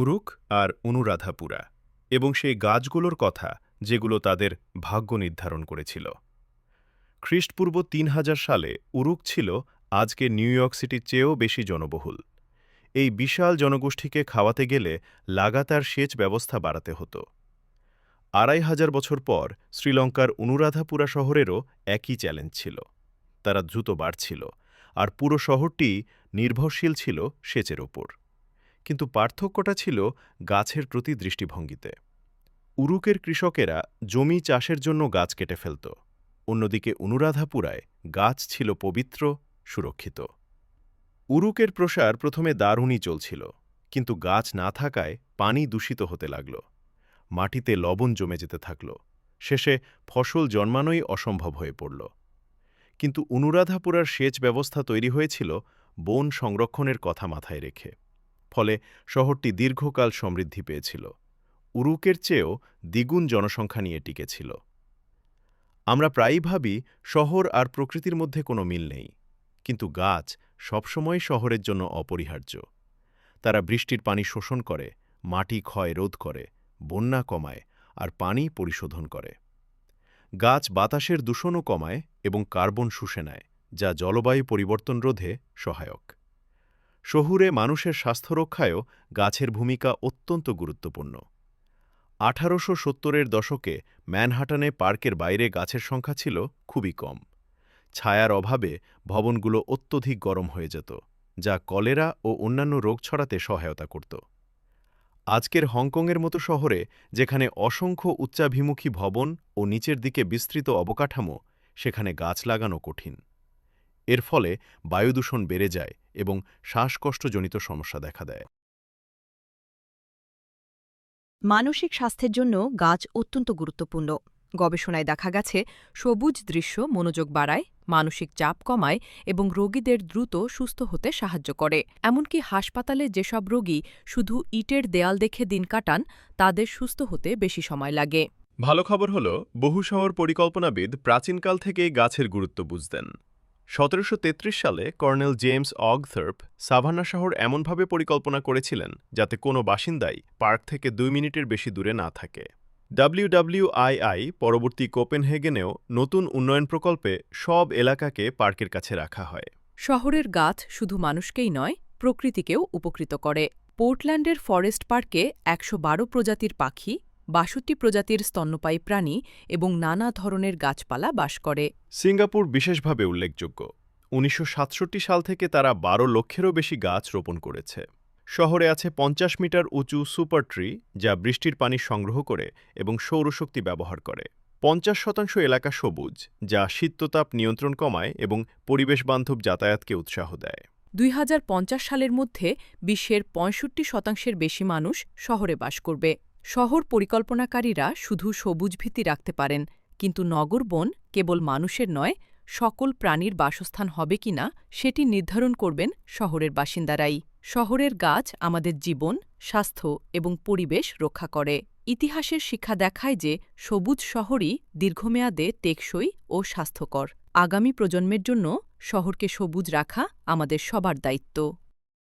উরুক আর অনুরাধাপুরা এবং সেই গাছগুলোর কথা যেগুলো তাদের ভাগ্য নির্ধারণ করেছিল। খ্রিস্টপূর্ব তিন হাজার সালে উরুক ছিল আজকে নিউ ইয়র্ক সিটির চেয়েও বেশি জনবহুল। এই বিশাল জনগোষ্ঠীকে খাওয়াতে গেলে লাগাতার সেচ ব্যবস্থা বাড়াতে হতো। আড়াই হাজার বছর পর শ্রীলঙ্কার অনুরাধাপুরা শহরেরও একই চ্যালেঞ্জ ছিল। তারা দ্রুত বাড়ছিল আর পুরো শহরটি নির্ভরশীল ছিল সেচের ওপর। কিন্তু পার্থক্যটা ছিল গাছের প্রতি দৃষ্টিভঙ্গিতে। উরুকের কৃষকেরা জমি চাষের জন্য গাছ কেটে ফেলত। অন্যদিকে অনুরাধাপুরায় গাছ ছিল পবিত্র, সুরক্ষিত। উরুকের প্রসার প্রথমে দারুণই চলছিল, কিন্তু গাছ না থাকায় পানি দূষিত হতে লাগল। মাটিতে লবণ জমে যেতে থাকল। শেষে ফসল জন্মানোই অসম্ভব হয়ে পড়ল। কিন্তু অনুরাধাপুরার সেচ ব্যবস্থা তৈরি হয়েছিল বন সংরক্ষণের কথা মাথায় রেখে। ফলে শহরটি দীর্ঘকাল সমৃদ্ধি পেয়েছিল। উরুকের চেয়েও দ্বিগুণ জনসংখ্যা নিয়ে টিকেছিল। আমরা প্রায়ই ভাবি শহর আর প্রকৃতির মধ্যে কোনো মিল নেই, কিন্তু গাছ সবসময় শহরের জন্য অপরিহার্য। তারা বৃষ্টির পানি শোষণ করে, মাটি ক্ষয় রোধ করে, বন্যা কমায় আর পানি পরিশোধন করে। গাছ বাতাসের দূষণও কমায় এবং কার্বন শুষে নেয়, যা জলবায়ু পরিবর্তন রোধে সহায়ক। শহুরে মানুষের স্বাস্থ্য রক্ষায়ও গাছের ভূমিকা অত্যন্ত গুরুত্বপূর্ণ। আঠারোশো সত্তরের দশকে ম্যানহাটানে পার্কের বাইরে গাছের সংখ্যা ছিল খুবই কম। ছায়ার অভাবে ভবনগুলো অত্যধিক গরম হয়ে যেত, যা কলেরা ও অন্যান্য রোগ ছড়াতে সহায়তা করত। আজকের হংকংয়ের মতো শহরে, যেখানে অসংখ্য উচ্চাভিমুখী ভবন ও নিচের দিকে বিস্তৃত অবকাঠামো, সেখানে গাছ লাগানো কঠিন। এর ফলে বায়ুদূষণ বেড়ে যায় এবং শ্বাসকষ্টজনিত সমস্যা দেখা দেয়। মানসিক স্বাস্থ্যের জন্য গাছ অত্যন্ত গুরুত্বপূর্ণ। গবেষণায় দেখা গেছে সবুজ দৃশ্য মনোযোগ বাড়ায় মানসিক চাপ কমায় এবং রোগীদের দ্রুত সুস্থ হতে সাহায্য করে। এমনকি হাসপাতালে যেসব রোগী শুধু ইটের দেয়াল দেখে দিন কাটান তাদের সুস্থ হতে বেশি সময় লাগে। ভালো খবর হল বহু শহর পরিকল্পনাবিদ প্রাচীনকাল থেকেই গাছের গুরুত্ব বুঝতেন। সতেরোশো তেত্রিশ সালে কর্নেল জেমস অগথার্প সাভানা শহর এমনভাবে পরিকল্পনা করেছিলেন যাতে কোনো বাসিন্দাই পার্ক থেকে দুই মিনিটের বেশি দূরে না থাকে। ডাব্লিউডাব্লিউআইআই পরবর্তী কোপেনহেগেনেও নতুন উন্নয়ন প্রকল্পে সব এলাকাকে পার্কের কাছে রাখা হয়। শহরের গাছ শুধু মানুষকেই নয়, প্রকৃতিকেও উপকৃত করে। পোর্টল্যান্ডের ফরেস্ট পার্কে একশো বারো প্রজাতির পাখি বাষট্টি প্রজাতির স্তন্যপায়ী প্রাণী এবং নানা ধরনের গাছপালা বাস করে। সিঙ্গাপুর বিশেষভাবে উল্লেখযোগ্য। উনিশশো সাতষট্টি সাল থেকে তারা বারো লক্ষেরও বেশি গাছ রোপণ করেছে। শহরে আছে পঞ্চাশ মিটার উঁচু সুপার ট্রি যা বৃষ্টির পানি সংগ্রহ করে এবং সৌরশক্তি ব্যবহার করে। পঞ্চাশ শতাংশ এলাকা সবুজ যা শীততাপ নিয়ন্ত্রণ কমায় এবং পরিবেশবান্ধব যাতায়াতকে উৎসাহ দেয়। দুই হাজার পঞ্চাশ সালের মধ্যে বিশ্বের পঁয়ষট্টি শতাংশের বেশি মানুষ শহরে বাস করবে। শহর পরিকল্পনাকারীরা শুধু সবুজ ভিত্তি রাখতে পারেন, কিন্তু নগর বন কেবল মানুষের নয়, সকল প্রাণীর বাসস্থান হবে কিনা সেটি নির্ধারণ করবেন শহরের বাসিন্দারাই। শহরের গাছ আমাদের জীবন, স্বাস্থ্য এবং পরিবেশ রক্ষা করে। ইতিহাসের শিক্ষা দেখায় যে সবুজ শহরই দীর্ঘমেয়াদে টেকসই ও স্বাস্থ্যকর। আগামী প্রজন্মের জন্য শহরকে সবুজ রাখা আমাদের সবার দায়িত্ব।